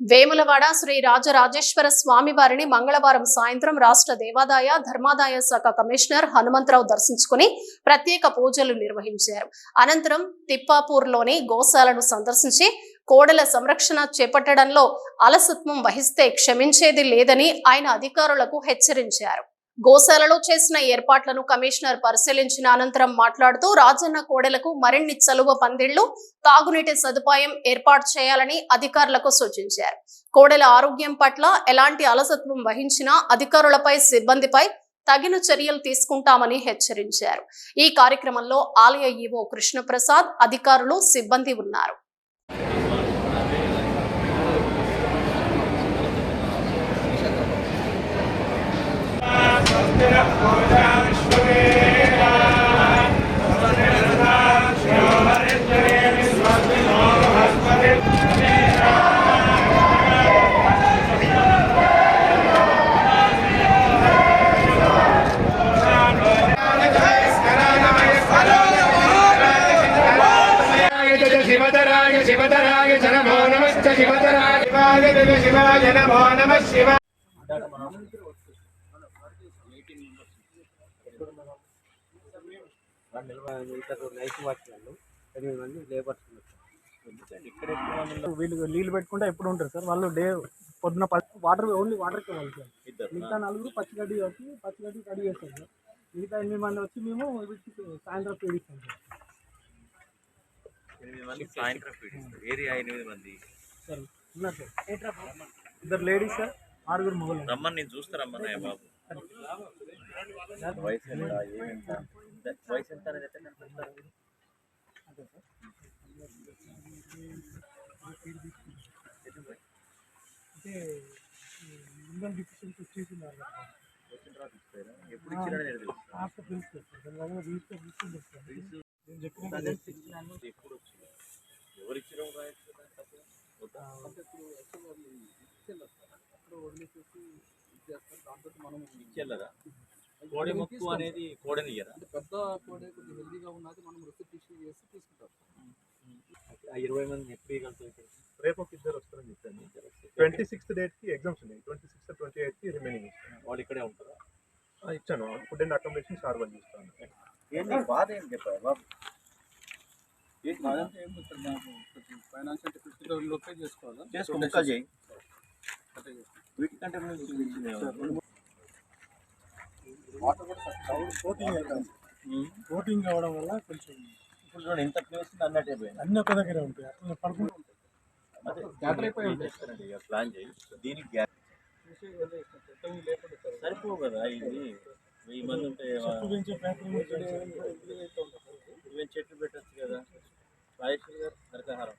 వేములవాడ శ్రీ రాజరాజేశ్వర స్వామి వారిని మంగళవారం సాయంత్రం రాష్ట్ర దేవాదాయ ధర్మాదాయ శాఖ కమిషనర్ హనుమంతరావు దర్శించుకుని ప్రత్యేక పూజలు నిర్వహించారు. అనంతరం తిప్పాపూర్లోని గోశాలను సందర్శించి కోడల సంరక్షణ చేపట్టడంలో అలసత్వం వహిస్తే క్షమించేది లేదని ఆయన అధికారులకు హెచ్చరించారు. గోశాలలో చేసిన ఏర్పాట్లను కమిషనర్ పరిశీలించిన అనంతరం మాట్లాడుతూ రాజన్న కోడలకు మరిన్ని చలువ పందిళ్ళు తాగునీటి సదుపాయం ఏర్పాటు చేయాలని అధికారులకు సూచించారు. కోడెల ఆరోగ్యం పట్ల ఎలాంటి అలసత్వం వహించినా అధికారులపై సిబ్బందిపై తగిన చర్యలు తీసుకుంటామని హెచ్చరించారు. ఈ కార్యక్రమంలో ఆలయ ఈవో కృష్ణప్రసాద్ అధికారులు సిబ్బంది ఉన్నారు. శివతరాయ శివధరాయ చ నమో నమశ్చ శివధరాయ శివాయ శివాయ నమో నమ శివ నైట్ వాళ్ళు ఎనిమిది మంది లేబర్స్ వీళ్ళు నీళ్ళు పెట్టుకుంటే ఎప్పుడు ఉంటారు సార్? వాళ్ళు డే పొద్దున వాటర్ ఓన్లీ వాటర్కి వాళ్ళు సార్. మిగతా నలుగురు పచ్చిగడ్డి వచ్చి పచ్చిగడ్డి కడిగి చేస్తారు సార్. మిగతా ఎనిమిది మంది వచ్చి మేము సాయంత్రం పీడిస్తాం సార్. ఎనిమిది మంది సాయంత్రం పీడిస్తారు ఏరియా ఎనిమిది మంది? సార్ ఉన్నారు సార్. ఇద్దరు లేడీస్ సార్. ఆరుగురు మొగలు రమ్మని నేను చూస్తారమ్మన్నయ్య బాబు. వయసు ఎంత? ఏమెంత వయసు ఎంత అనేది ఎట్లా కనిపిస్తారు అంటే మినరల్ డిఫిషియన్సీ వచ్చేసినారు వచ్చిన తర్వాత ఇస్తారా? ఎప్పుడు ఇచ్చారని నేను తెలుసు. చెప్పిన ఇచ్చేళ్ళరా కోడి ముక్కు అనేది కోడని ఇయ్యరా పెద్ద కోడే కొద్దిగా హెల్దీగా ఉన్నది మనం రెసిపీ ఇష్యూ చేసి తీసుకుంటాం. ఆ ఇరవై మంది ఎప్పుడు? రేపు ఒక ఇద్దరు వస్తారని చెప్పాను ట్వంటీ సిక్స్త్ డేట్కి ఎగ్జామ్స్ ఉన్నాయి. ట్వంటీ సిక్స్త్ ట్వంటీ ఎయిత్కి రిమైనింగ్ వాళ్ళు ఇక్కడే ఉంటారా? ఇచ్చాను. ఫుడ్ అండ్ అకామిడేషన్ సార్ వాళ్ళు చూస్తాను ఏంటి బాధ ఏం చెప్పారు బాబు? ఏంటి బాధ? అదంతా ఏం లేదు మాకు ఫైనాన్షియల్ ఫిఫ్టీ థౌసండ్ లోపే చేసుకోవాలా? చేసుకో ముక్కలు చేయి. అట్లా చేసుకోవాలి. వీటికంటే వాటర్ కూడా కోటింగ్ అవడం వల్ల కొంచెం ఇప్పుడు ఇంత ప్లేస్ అన్నట్టు పోయింది. అన్ని ఒక దగ్గర ఉంటాయి అట్లా పడుకుంటూ ఉంటాయి. అదే అయిపోయి ఉంటాయి. ఇక ప్లాన్ చేయి. దీనికి గ్యాదర్ సరిపోవు కదా ఇది? వెయ్యి మంది ఉంటే చెట్లు పెట్టచ్చు కదా. రాజేశ్వర్ గారు నరకాహారం